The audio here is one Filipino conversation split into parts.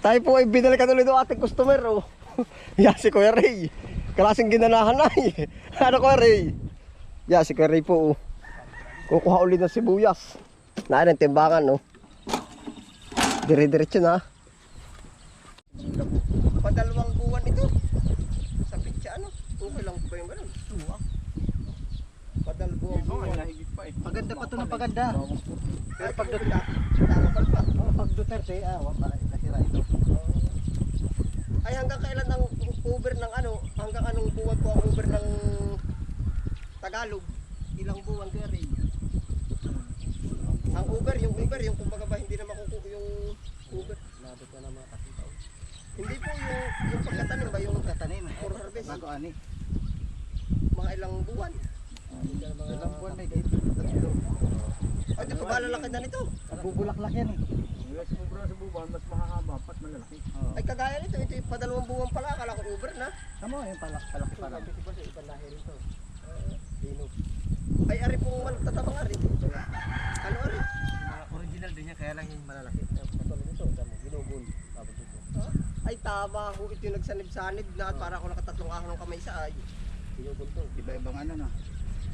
Tayo po ay binalikan ulit ng ating customer, oh. Yan si Kuya Ray. Klaseng ginanahan na eh. Ano Kuya Ray? Yan si Kuya Ray po, oh. Kukuha ulit ng sibuyas. Naan ang timbangan, oh. Dire-diretso na. Padalawang buwan ito. Sa pitsa, ano? Okay lang ba yung ganun? Suwa. Padalawang buwan. Paganda pa ito ng paganda. Pero pag Duterte, ah, wala nasira ito. Ay hanggang kailan ang Uber ng ano? Hanggang anong buwan po ang Uber ng Tagalog? Ilang buwan kaya rin? Ang Uber, yung Uber, yung kumbaga ba hindi na makukuha yung Uber? Labot ka na mga kasitaw. Hindi po yung, yung pagkatanim ba yung Katanim. For harvest. Bago ani. mga ilang buwan? Ilang buwan na dito. Ay di pa ba lalaki na nito? Bubulaklak yan eh. Sa buwan, mas mahahaba, pat malalaki. Oh. Ay kagaya nito, ito yung padalawang buwan pala, akala ko Uber na. Tama, yung palak palaki pa lang. Ay ari pong man tatabang ari. Ano ari? Original din niya, kaya lang yung malalaki. Katulad nito, damo, ginugol. Tapos dito. Ay tama ho, ito yung nagsanib-sanib na at para ako nakatatlong ahon ng kamay sa ay. Ginugol to. Iba-ibang ano na.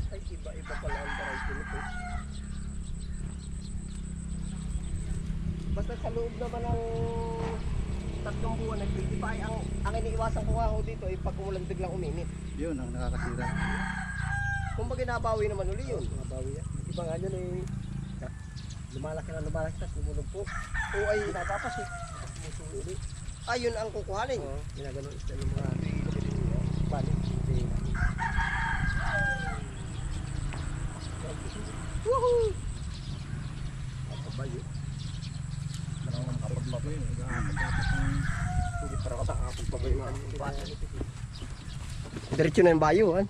Ay, iba-iba pala ang variety nito. Basta sa loob naman ng tatlong buwan ay ang, ang iniiwasan ko nga ho dito ay pag umulan biglang uminit. Yun ang nakakasira. Kung bagay nabawi naman uli yun. Mabawi yan. Iba nga yun eh. Lumalaki na lumalaki, tapos lumulog O ay, Napapas eh. Tapos sumusulo ulit. ayun ang kukuhanin. Oo, ginaganon isda ng mga bali. Hindi. Woohoo! Kabayo. Kapag yun, nag-aapag-aapag ng Hindi para katakapag pa ba yung mga Diretso na yung bayo, han?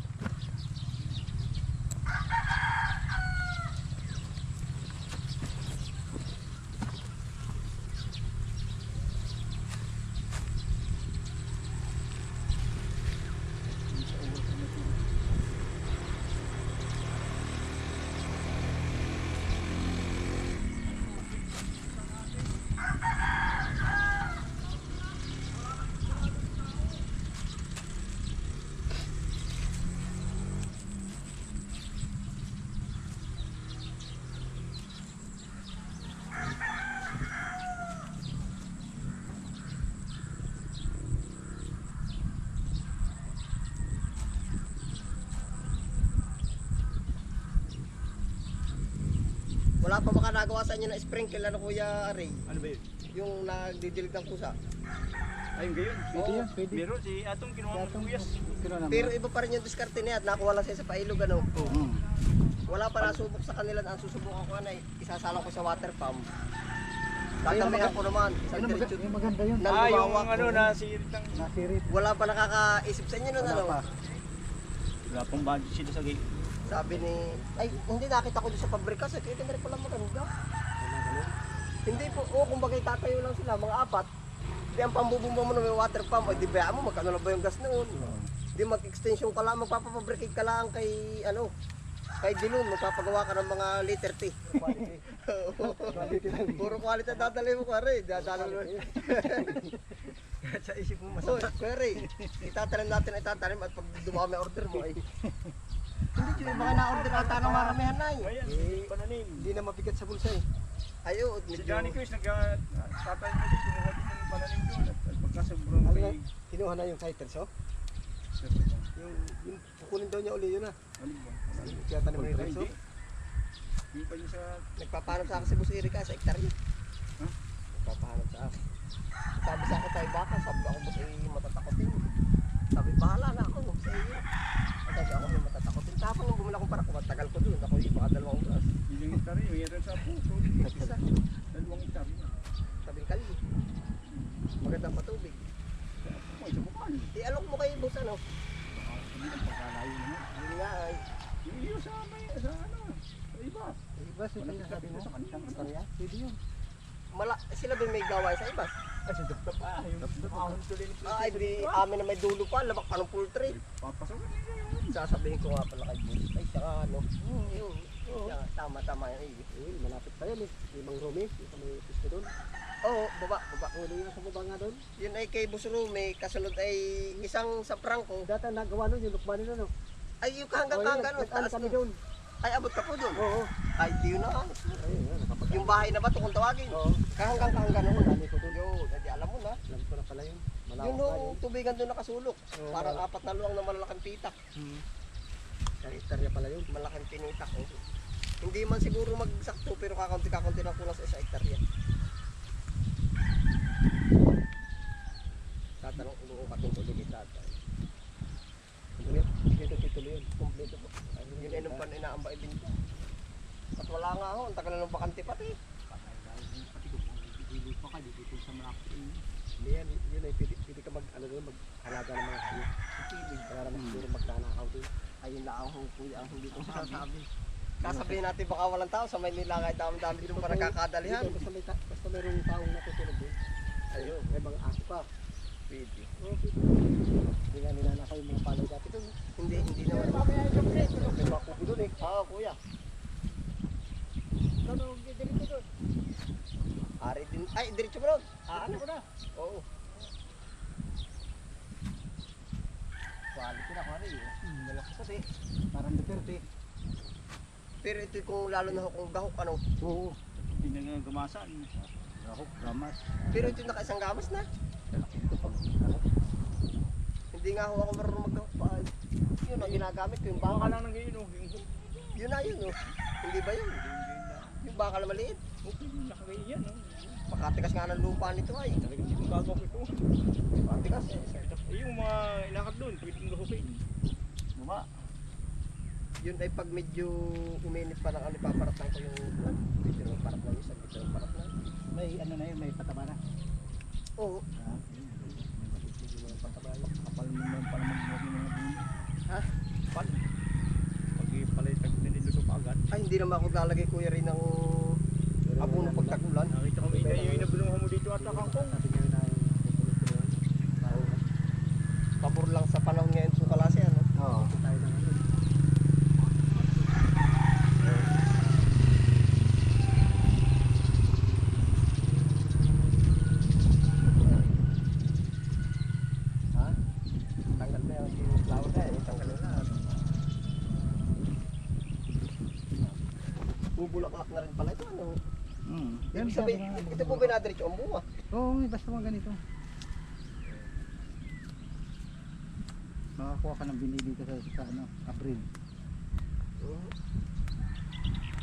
Wala pa baka nagawa sa inyo na sprinkle ano Kuya Ray? Ano ba yun? Yung nagdidilig ng pusa. Ayun gayon. Pwede Oo. yan, pwede. Meron si Atong kinuha mo kuyas. Naman. Pero iba pa rin yung diskarte niya at nakuha lang siya sa pailog ano. Hmm. Wala pa nasubok sa kanila. Ang susubukan ko na isasalang ko sa water pump. Tatamihan maga- ko naman. Isang Yung, diretso. maganda, yung maganda yun. Na- Ah, yung ano, nasirit ang... Nasirit. Wala pa nakakaisip sa inyo nun Wala ano. pa. Wala pong budget sila sa gate. Sabi ni, ay hindi nakita ko doon sa pabrika. Sa kaya rin pala maganda. Hindi po, oo kung bagay tatayo lang sila, mga apat. Di ang pambubumba mo na may water pump, ay di ba mo, magkano na ba yung gas noon? Di mag-extension ka lang, magpapafabricate ka lang kay, ano, kay Dilun, magpapagawa ka ng mga liter T. Puro quality ang dadalhin mo, kware. Dadalhin mo. Sa isip mo Oh, kware. Itatanim natin, itatanim at pag dumami order mo ay. Hindi, Joy, baka na-order ata ng maramihan na eh. Pananim. Hindi na mabigat sa bulsa eh. Ayo, Si medyo. Johnny Chris, nagtatay mo din, kumuha din ng pananim doon. At pagka sobrang Ano? kay... Kinuha na yung fighters oh. Yung, yung kukunin daw niya uli yun ah. Ano ba? Kaya tanim mo yung Hindi. reso. Hindi pa yun sa... Nagpapahanap sa akin si Boss Erika sa hektarya. Ha? Nagpapahanap sa akin. Sabi sa akin tayo baka, sabi ako Boss eh matatakotin. Sabi bahala na ako sa iyo. Sabi ako matatakotin. Tapos nung bumila akong parako, matagal ko doon. Ako yung baka dalawang oras. Ilang yun, mayroon sa puso. Isa, Dalawang hektar yun. sabi kali. Magandang patubig. Ay, sa bukal. Ialok mo kay Boss ano. Hindi ang pagkalayo naman. Yun nga ay. Yung iyo sa may, sa ano, sa iba. Iba sila Walang yung sabi mo. sa kanila. Pwede yun. Mala, sila ba may gawain sa ibas? Ay, dapdap ah. Yung Ah, ay di amin na may dulo pa, labak pa ng poultry. Papasok yun. Sasabihin ko nga pala kay Boss. Ay, saka ano. Yun. Oo. Yan, tama, tama yan. eh. Eh, malapit pa yan eh. Limang rumi, yung sa may pisto doon. Oo, baba, baba. Ano yung sa baba nga doon? Yun ay kay Busrume, kasunod ay isang sa Prangko. Dati nagawa doon, yung lukman nila no? Ay, yung hanggang Oo, yun, hanggang, doon. Ay, abot ka po doon. Oo. Ay, di yun na. Ayun, yun, nakapag- Yung bahay na ba ito kung tawagin? Oo. Kahanggang kahanggang noon. Dali ko doon. Yun, hindi alam mo na. Alam ko na pala yun. Malawak Yun yun. tubigan doon nakasulok. Oo, Parang apat na luwang na malalaking pitak. Hmm. Hektarya pala yun. Malaking pinitak. Oh. Hindi man siguro magsakto pero kakaunti-kakunti lang kulang sa isa hektarya. Tatanong ulo ka itong tuloy ni tatay. Dito tituloy yun. Kompleto po. Yun ay nung pan inaamba ibinta. At wala nga ho, ang tagal na ng bakante pati. Hindi yan, yun ay pili, pili ka mag, ano doon, maghalaga ng mga kayo. Kaya naman siguro magtanakaw doon. Ayun lang ako kuya, ang hindi ko masasabi. Kasabihin natin baka walang tao sa Maynila kahit dami-dami dito pa nagkakadalihan. Dito, basta may, ta- basta mayroong taong natutulog doon. Ayun, May mga aso pa. pwede. Hindi nga ninanakaw yung mga palay dati doon. Hindi, hindi naman. May mga kubo doon eh. Oo, kuya. Ari din. Ay, diretso mo ron. Ah, ano ko na? Oo. Quality na, kuwari. Hmm, Pati. Parang Duterte. Pero ito kung lalo na kung gahok, ano. Oo. Hindi na nga gamasan. Rahok, gamas. Pero ito nakaisang gamas na. Hindi nga ho ako marunong maggahok pa. ay. Yun ang ginagamit ko, yung Baka bakal. lang nang gayon, oh. Yun na yun, oh. Hindi ba yun? Yung bakal maliit. Okay, nakagayon yan, oh. Pakatikas nga ng lupa nito ay. Talagang hindi gagawin ito. Pakatikas. Eh, yung mga ilakad doon, pwedeng gahukin. Buma. Yun ay pag medyo uminit pa ng ano, ipaparatan ko yung medyo ng parat na yun, medyo ng parat na. May ano na yun, may pataba na. Oo. Ah, yung mga pataba yun. Kapal mo naman pala magbuhat ng mga. Ha? Kapal. Pag ipalitag na nilusok agad. Ay, hindi naman ako lalagay kuya rin ng abono pag tagulan. Nakita ko may yung inabulungan mo dito at kangkong. Sabi nga na yung tutuloy-tuloy. Oo. Pabor lang sa panahon ngayon sa kalase, ano? Oo. Ito tayo ng ano. Ha? Tanggal na yung flower na eh. Tanggal na lahat. Bubulaklak na rin pala ito, ano? Hmm. Ibig sabihin, ito po binadiretso ang bunga. Oo, may basta mga ganito. Makakuha ka ng bili dito sa, sa ano, April.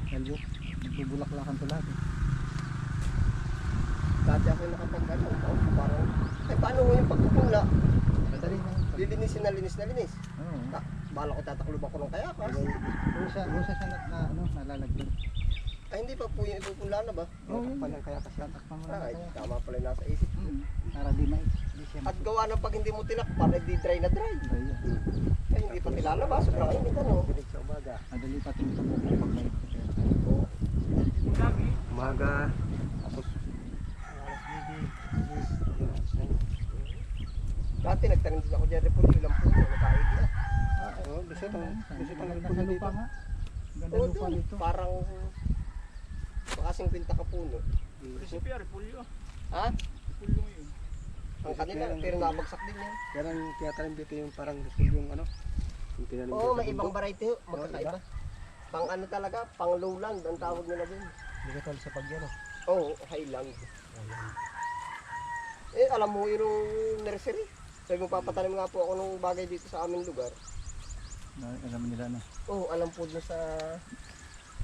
Dahil bu- nagbubulaklakan to lahat eh. Dati ako nakapag ano, oh, parang, ay paano mo yung pagpupula? Madali na. Lilinisin na linis na linis. Oo. Ta, bala ko tatakluban ko ng kayakas. Rusa, rusa siya na, na ano, nalalagyan. Ay hindi pa po yung ipupula na ba? Oo, yun. Tatakpan ng kayakas yan. Tatakpan mo lang Ay, tama pala yung nasa isip. Hmm. Para di siya At gawa ng pag hindi mo tilak, para di dry na dry. Dry yan. Ay, hindi pa tilalabas, sobrang init ano. Bilig sa umaga. Madali pa tumutubok pag may. Umaga. Dati nagtanim din ako dyan, repulyo lang po, nakaig na. Oo, gusto to. Gusto to Ganda ng sa dito. Ganda Oo, lupa dito. parang makasing kwinta ka puno. Recipe, repulyo. Ha? Repulyo ngayon. Ang kanila, pero nabagsak din yan. Yan ang tiyatanim dito yung parang yung ano. Yung tinanim Oo, may ibang variety magkakaiba. Pang ano talaga, pang lowland ang tawag nila din. Hindi ka sa pagyano. Oo, highland. Eh, alam mo yung nursery. Sabi mo, papatanim nga po ako ng bagay dito sa aming lugar. Alam nila na. Oo, alam po dun sa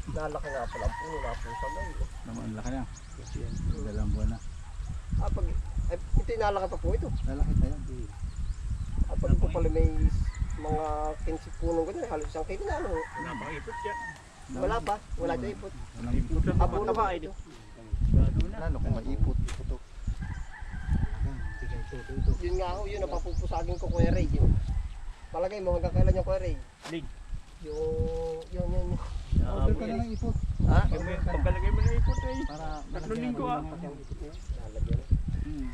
nalaki nga pala ang puno na po sa may. Naman laki na. Kasi yan. Dalawang buwan na. Ah, pag, ay, ito yung nalaki pa po ito. Lalaki pa yan. Ah, pag ito pala may mga 15 puno ganyan, halos isang kilo na ano. Napakipot yan. Wala pa, wala dyan ipot. Walang Ipot naman pa pa ito. Na. Lalo kung maipot. Ito. Ito. Ito. Yun nga ho, yun ang papupusagin ko Kuya Ray. Yun. Palagay mo hanggang kailan yung Ray? Lig. Yung, yun, yun. yun. Order ka na ng ipot. Ha? Pagkalagay mo na ipot eh. Para Tatlong linggo, ah. Pati ang ipot niya. Lalagyan. Hmm.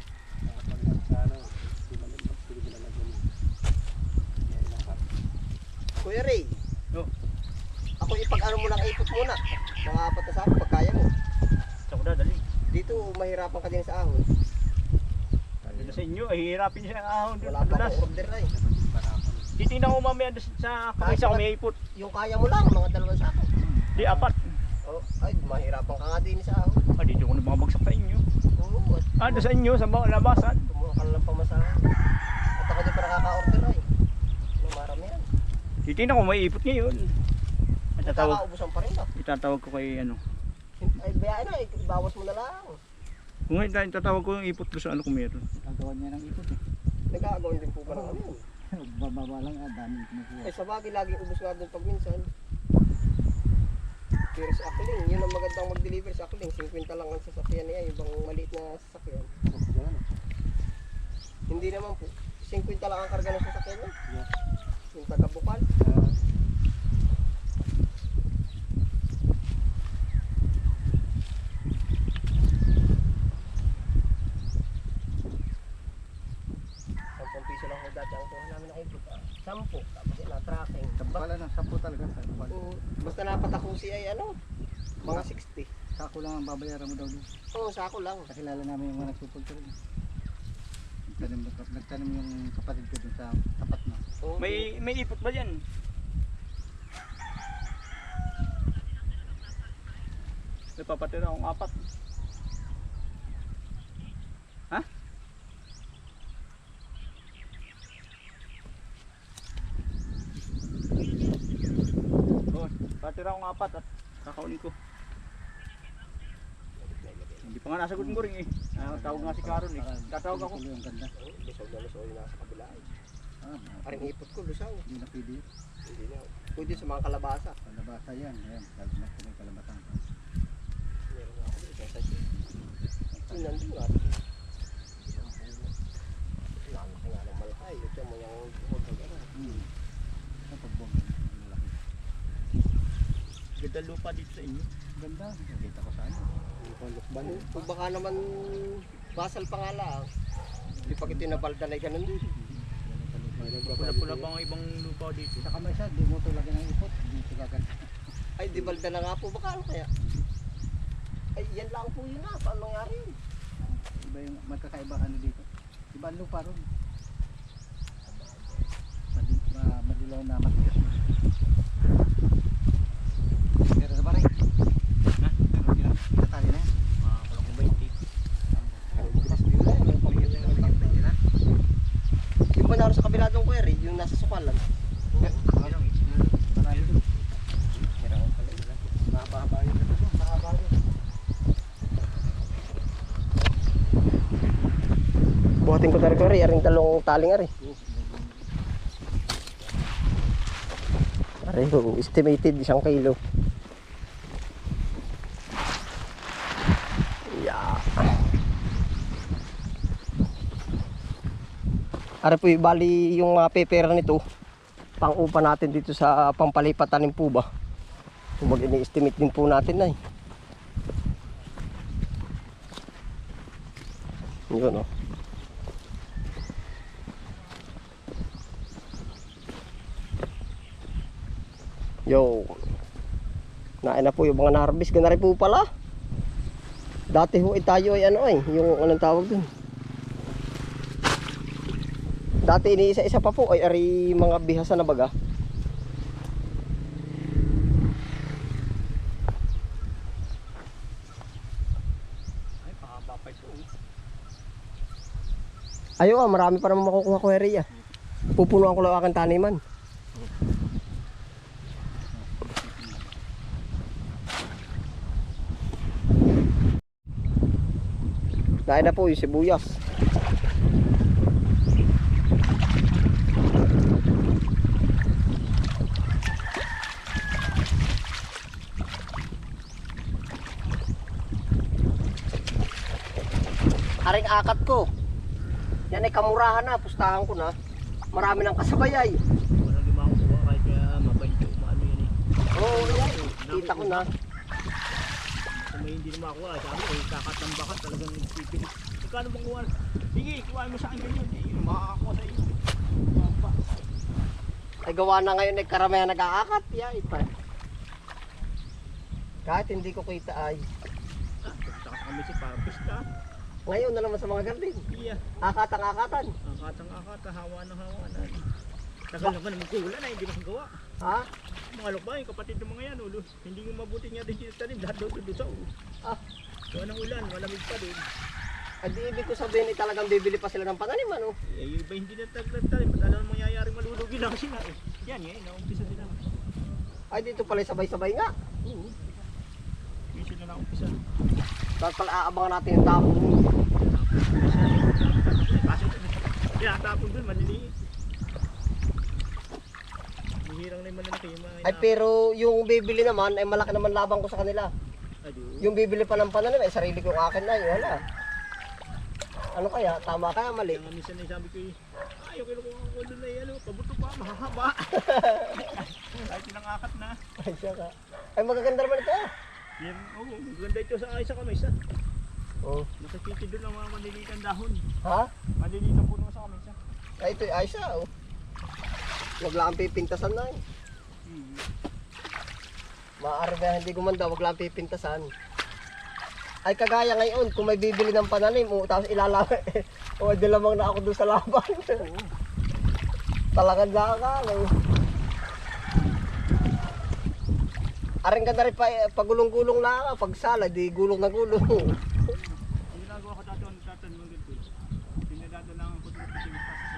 Kuya Ray. Oh. Ako ipag ano mo lang ipot muna. Mga apat na sako pag kaya mo. Sa ko dadali. Dito mahirapan ka din sa ahon. Dito sa inyo, ay hirapin siya ang ahon. Wala pa akong order na eh. Titingnan ko mamaya doon sa kamisa ko may ipot. Yung kaya mo lang, mga dalawang sako. Di apat. Oh, ay, mahirapan ka nga din sa ahon. Ah, dito ko na mga bagsak sa inyo. Oo, at Ah, doon sa inyo, sa mga labasan. kumuha ka lang pamasahan. At ako din pa nakaka-order ay. Ano, marami yan. Titingnan ko may ipot ngayon. At tatawag, Nakakaubusan pa rin ba? itatawag ko kay ano. Ay, bayaan na, ibawas mo na lang. Kung ngayon tatawag ko yung ipot doon sa ano kung meron. Gagawa niya ng ipot eh. Nagkakagawin din po ba ng ano yun? Bababa lang ah, dami kumukuha. Ay, sa bagay, laging ubus nga doon pag minsan. Pero sa Akling, yun ang magandang mag-deliver sa Akling. 50 lang ang sasakyan niya, yung bang maliit na sasakyan. Hindi naman po. 50 lang ang karga ng sasakyan niya. Yeah. Yung taga-bukal. Ah, Piso lang ko dati ang kuha namin na ipot. Sampo. Tapos na, tracking. Wala na, sampu talaga. Sampu. Oo. Basta napatakusi ay ano, mga 60. Sako lang ang babayaran mo daw doon. Oo, sako lang. Kakilala namin yung mga nagpupulto rin. Nagtanim, nagtanim yung kapatid ko dun sa tapat na. Oo. May may ipot ba diyan? May papatira akong apat. Ha? Oh, patira akong apat at kakaunin ko. Hindi pa nga nasagot mo rin eh. Ah, tawag nga si Karon eh. Tatawag ako. Ang ganda. Lusaw na lusaw yung nasa kabila. ay. Ah, Parang ipot ko, lusaw. hindi na pwede. Hindi na. Pwede sa mga kalabasa. Kalabasa yan. Ayan, kalabasa ko may kalabasa. Meron ako dito sa Yun, nandun nga. Lalaki nga ng malaki. Ito mo yung buhod ng gano'n. Hmm. Ang pagbong. Ganda lupa dito sa inyo. Ganda. Nakita ko sa ano. Kung baka naman basal pa nga lang. Hindi pa kita nabalda na ganun din. Pula-pula pa ang ibang lupa dito. Sa kamay siya, di mo ito lagyan ng ipot. Hindi ito gaganda. Ay, di balda na nga po. Baka ano kaya? Ay, yan lang po yun na. Paano nangyari yun? Iba yung magkakaiba ano dito. Iba ang lupa ron. Madi, ma, madilaw na matigas. Pero na ba rin? Ha? Pero hindi na. Kita tayo na yan. Ah, wala kong 20. Ano, bukas din na. Yung pamilya na lang. Yung ba naroon sa kabila ng query, yung nasa sukalan. Marami doon. Kira ko pala yun. Mahaba-haba yun. Mahaba yun. Buhatin ko tari kari, aring talong taling ari. Ari ko, estimated isang kilo. Yeah. Ari po, bali yung mga pepera nito, pang-upa natin dito sa pampalipatan ng puba. Kung mag ini-estimate din po natin na eh. Yun oh. Yo. Nain na po yung mga na-harvest. Gana rin po pala. Dati ho eh, tayo ay ano ay, yung anong tawag dun. Dati iniisa-isa pa po ay ari mga bihasa na baga. Ay, pahaba pa ito. oh. Ayo ah, marami pa naman makukuha ko area. Pupunuan ko lang aking taniman. Dahil na po yung sibuyas. Aring akat ko. Yan ay kamurahan na, pustahan ko na. Marami ng kasabayay. Walang lima akong kuha kahit mabait yung paano yan eh. Oo, oh, yan. Kita ko na. Kung may hindi na makuha, sabi ko, kakatambakan talagang pipilit. Magkano bang kuha? Sige, kuhain mo sa akin ganyan. Eh, makakakuha sa iyo. Mapa. Ay gawa na ngayon ay karamihan nag-aakat. Yeah, ipa. Kahit hindi ko kita ay. Ah, punta ka sa kami si para pista. Ngayon na naman sa mga garden. Iya. Akatang-akatan. Akatang akata, hawa ng hawa na. Tagal naman naman kulan na, hindi makagawa. Ha? Mga alok ba, yung kapatid ng mga yan, ulo. Hindi nga mabuti nga din sinatanim, lahat doon doon sa ulo. Ah. Gawa ng ulan, malamig pa doon. Di ibig ko sabihin eh, talagang bibili pa sila ng pananim ano. Eh, yung iba hindi na taglag-tanim, ba't alam mangyayari malulugi lang sila eh. Yan, yan, naumpisa sila. Ay dito pala sabay-sabay nga. Oo. Yung sila naumpisa. Tapos pala aabangan natin yung tao. Kaso, tinatapon doon, maliliit. Bihirang na yung malalaki, yung mga Ay pero yung bibili naman ay malaki naman labang ko sa kanila. Ado. Yung bibili pa ng pananim ay sarili kong akin na yun. Wala. Ano kaya? Tama kaya mali? Kaya nga minsan ay sabi ko eh, ayaw ko ko doon na ano, pabuto pa, mahahaba. Kahit sinangakat na. Ay siya ka. Ay magaganda naman ito ah. Yan, oo, maganda ito sa ay sa kamisa. Oh. Nakakiti doon ang mga maliliitang dahon. Ha? Maliliitang puno sa kamisa. Ay ito ay siya oh. Wag lang pipintasan na eh. Hmm. Maaari na hindi gumanda, wag lang pipintasan. Ay kagaya ngayon, kung may bibili ng pananim, o tapos ilalaway, o di lamang na ako doon sa laban. Talagang nakakalo. Aring ka na rin pa, eh, pagulong-gulong na ako, pag sala, di gulong na gulong. Ang ginagawa ko dati, ang tatanong ganito. Pinadadalangan ko dito sa sinipasas.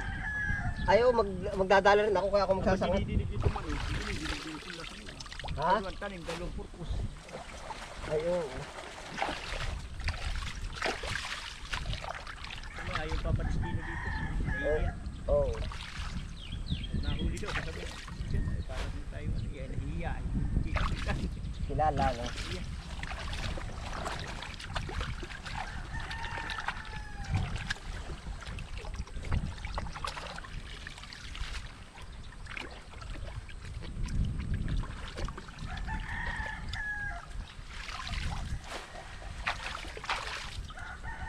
Ayaw, mag, magdadala rin ako kaya ako nila. Ha? Tanim, dalawang purpose. Ayaw. Ayaw papadistino dito. Nahihiya. Oh. Nahuli daw, parang tayo, nahihiya. Kilala, no?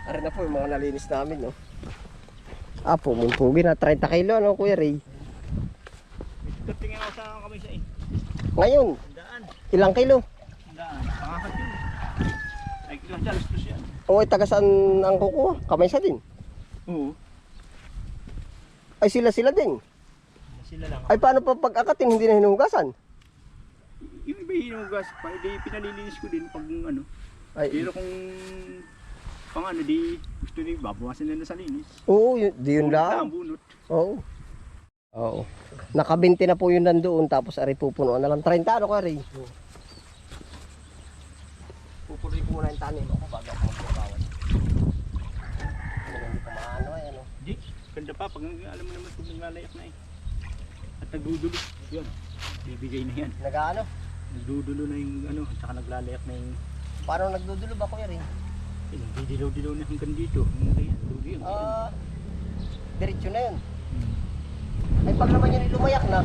Aray na po yung mga nalinis namin, no? Ah, pumuntugi na. 30 kilo, no, Kuya Ray? Tingin ako sa kamisa eh. Ngayon, Tandaan. ilang kilo? Tandaan. Pangakat yun. Ay, kilang sa alastos yan. O, ay, taga saan ang kukuha? Kamay sa din. Oo. Ay, sila-sila din. Sila lang. Ay, paano pa pag-akatin, hindi na hinuhugasan? Yung iba hinugas pa, di pinalilinis ko din pag ano. Ay, Pero kung pang ano, di gusto ni babawasan na sa linis. oo, yun, di yun Bunot lang. ang bunot. Oo. Oo. Nakabinti na po yun nandoon, tapos ari pupunuan na lang. 30 ano ka, Ray? Pupuloy ko muna yung tanim ako bago ako magbabawan. Hindi ko maano ay ano. Di, ganda pa pag alam mo naman kung nangalayak na eh. At nagdudulo. Yun, bibigay na yan. Nagaano? Nagdudulo na yung ano, at saka naglalayak na yung Parang nagdudulo ba, Kuya Ray? Nagdidilaw-dilaw na hanggang dito. Ah, diretso na yun. Hmm. Ay, pag naman yun lumayak na,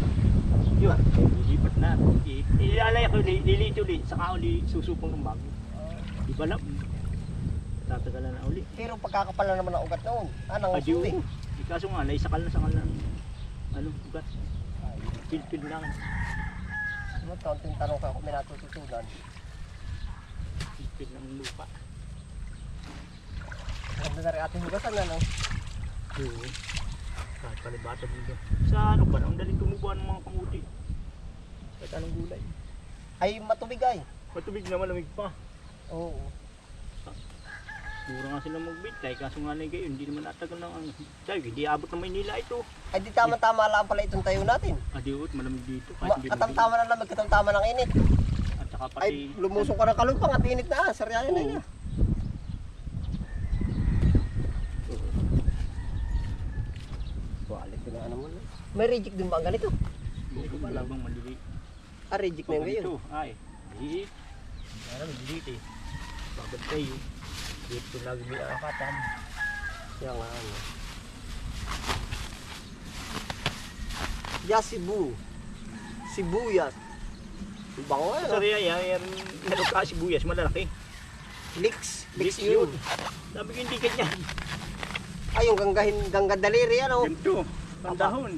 Yun, lilipat na. I- Ilalayak ko, li- lilito ulit, saka uli susupong ng bago. Di ba lang? Tatagalan na uli. pero pagkakapal na naman ang ugat noon. Anong Adi suwi? oo. Di kaso nga, naisakal na sakal na. Ano, ugat. Pilpil lang. Ano, kaunting tanong ka kung may natututunan. Pilpil ng lupa. Ganda na rin ating hugasan na, no? Oo. Kahit palibata dito. Sa ano ba, ang daling tumubuan ng mga panguti. Kahit anong gulay. Ay, matubig ay. Matubig na malamig pa. Oo. Mura nga sila magbitay, kaso nga na gayon, hindi naman natagal ng ano. Sabi, hindi abot ng Maynila ito. Ay, di tama-tama lang pala itong tayo natin. Adiot, malamig dito. Ma- katamtama na lamig, katamtama ng init. At saka pati, Ay, lumusong ka ng kalupang at init na. Saryayan na Oo. Ano mo na. May reject din ba ang ganito? hindi ko alam bang maliliit. Ah, reject na ngayon. Ito, ay, maliliit. Ano, maliliit eh. Bakit kayo? Dito lagi may akatan. Kaya nga ano. Yasibu. Sibuyas. Ang Bango Sa ano? Ria, yan, meron ka sibuyas, malalaki. Lix Licks yun. Sabi ko hindi ganyan. Ay, yung ganggahin, gangga daliri ano? Ganito, pandahon.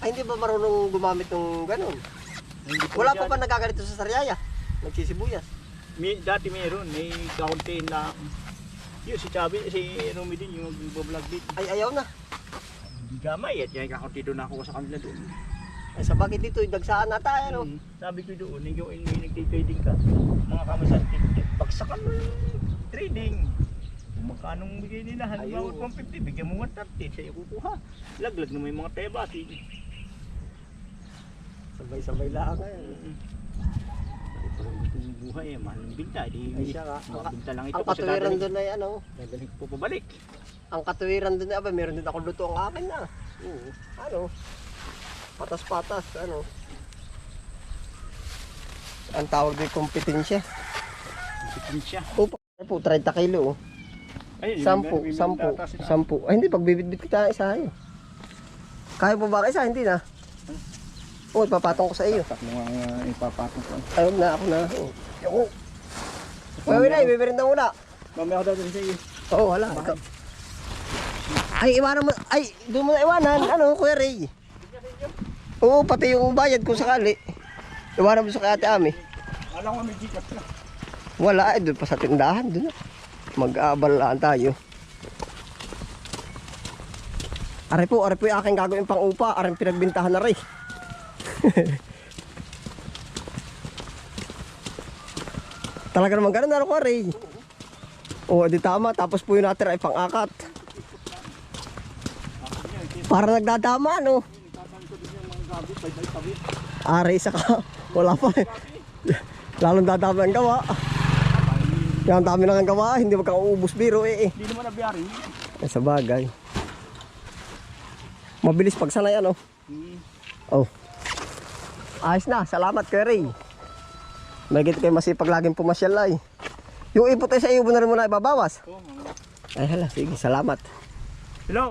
Ay, hindi ba marunong gumamit ng ganun? Hindi Wala pa dyan. ba nagaganito sa Sariaya? Nagsisibuyas. May, dati meron, may kaunti na yun si Chabi, si Rumi din yung nagbablog din. Ay, ayaw na. Hindi gamay at yung kakunti doon ako sa kanila doon. Ay, sa bagay dito, dagsaan na tayo, no? Mm, Sabi ko doon, ikaw ay may nagtitrading ka. Mga kamasan, pagsakan mo yung trading. Magkanong bigay nila, halimbawa Ayun. 150, bigyan mo 130, sa'yo kukuha. Laglag na may mga tebati. Sabay-sabay lang ngayon. Mm. Ay, parang gusto ng buhay, eh, mahal ng binta. Di, Ay, siya nga. mga binta lang ito Ang katuwiran doon ay ano, dadalik po pabalik. ang katuwiran doon ay, aba, meron din ako luto ang akin na. Ano? Patas-patas, ano? Ang tawag din kompetensya. Bitin siya. Oo, pa- po, 30 kilo. oh. Ay, Sampu, sampu, sampu. Ay, hindi, pag bibitbit kita isa yun. Kaya mo ba isa? Hindi na. Oo, ipapatong ko sa iyo. Tatlo nga uh, ipapatong ko. Ayun na, ako na. Oo. Ako. Uy, na, ibibirin na muna. Mamaya ako dadalhin sa iyo. Oo, wala. Ikaw. Ay, iwanan mo. Ay, doon mo na iwanan. Ano, Kuya Ray? Oo, pati yung bayad kung sakali. Iwanan mo sa kay Ate Ami. Alam ko may gikas na. Wala, ay doon pa sa tindahan. Doon na. Mag-aabalaan tayo. Aray po, aray po yung aking gagawin pang upa. Aray pinagbintahan na rin. Talaga naman ganun, ano ko, Ray? Oo, di tama. Tapos po yung natin ay pang-akat. Para nagdadama, no? Aray, isa ka. Wala pa. Lalong dadama ang gawa. Yan, dami lang ang gawa. Hindi magkakaubos biro eh. eh. Hindi naman nabiyari. Eh, sa bagay. Mabilis pag sanay ano. Hmm. Oh. Ayos na. Salamat kay Ray. Magigit kayo masipag laging pumasyal ay. Yung ipot ay sa iyo mo na rin muna ibabawas. Oo, Ay hala, sige. Salamat.